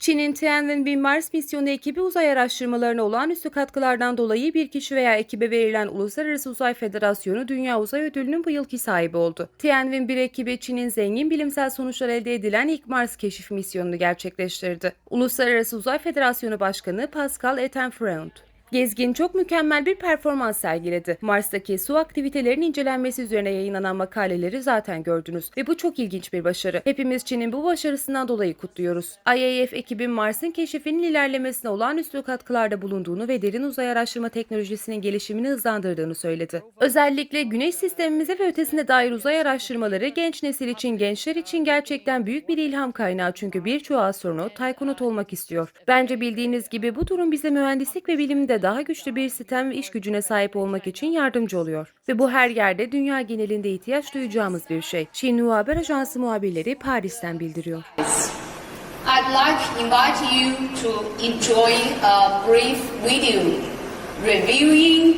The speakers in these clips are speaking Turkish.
Çin'in Tianwen-1 Mars misyonu ekibi uzay araştırmalarına olağanüstü katkılardan dolayı bir kişi veya ekibe verilen Uluslararası Uzay Federasyonu Dünya Uzay Ödülü'nün bu yılki sahibi oldu. Tianwen-1 ekibi Çin'in zengin bilimsel sonuçlar elde edilen ilk Mars keşif misyonunu gerçekleştirdi. Uluslararası Uzay Federasyonu Başkanı Pascal Ettenfreund. Gezgin çok mükemmel bir performans sergiledi. Mars'taki su aktivitelerinin incelenmesi üzerine yayınlanan makaleleri zaten gördünüz ve bu çok ilginç bir başarı. Hepimiz Çin'in bu başarısından dolayı kutluyoruz. IAF ekibi Mars'ın keşifinin ilerlemesine olağanüstü katkılarda bulunduğunu ve derin uzay araştırma teknolojisinin gelişimini hızlandırdığını söyledi. Özellikle Güneş sistemimize ve ötesine dair uzay araştırmaları genç nesil için, gençler için gerçekten büyük bir ilham kaynağı çünkü birçoğu astronot, taykonot olmak istiyor. Bence bildiğiniz gibi bu durum bize mühendislik ve bilimde daha güçlü bir sistem ve iş gücüne sahip olmak için yardımcı oluyor. Ve bu her yerde dünya genelinde ihtiyaç duyacağımız bir şey. Xinhua Haber Ajansı muhabirleri Paris'ten bildiriyor. I'd like to invite you to enjoy a brief video reviewing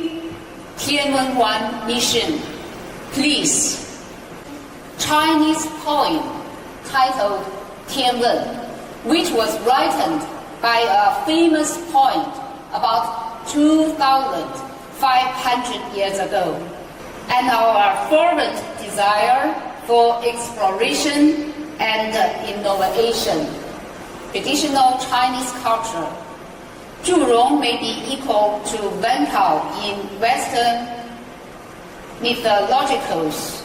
Tianwen-1 mission. Please. Chinese poem titled Tianwen, which was written by a famous poet about 2,500 years ago, and our fervent desire for exploration and innovation. Traditional Chinese culture. Zhurong may be equal to Wen in Western mythologicals.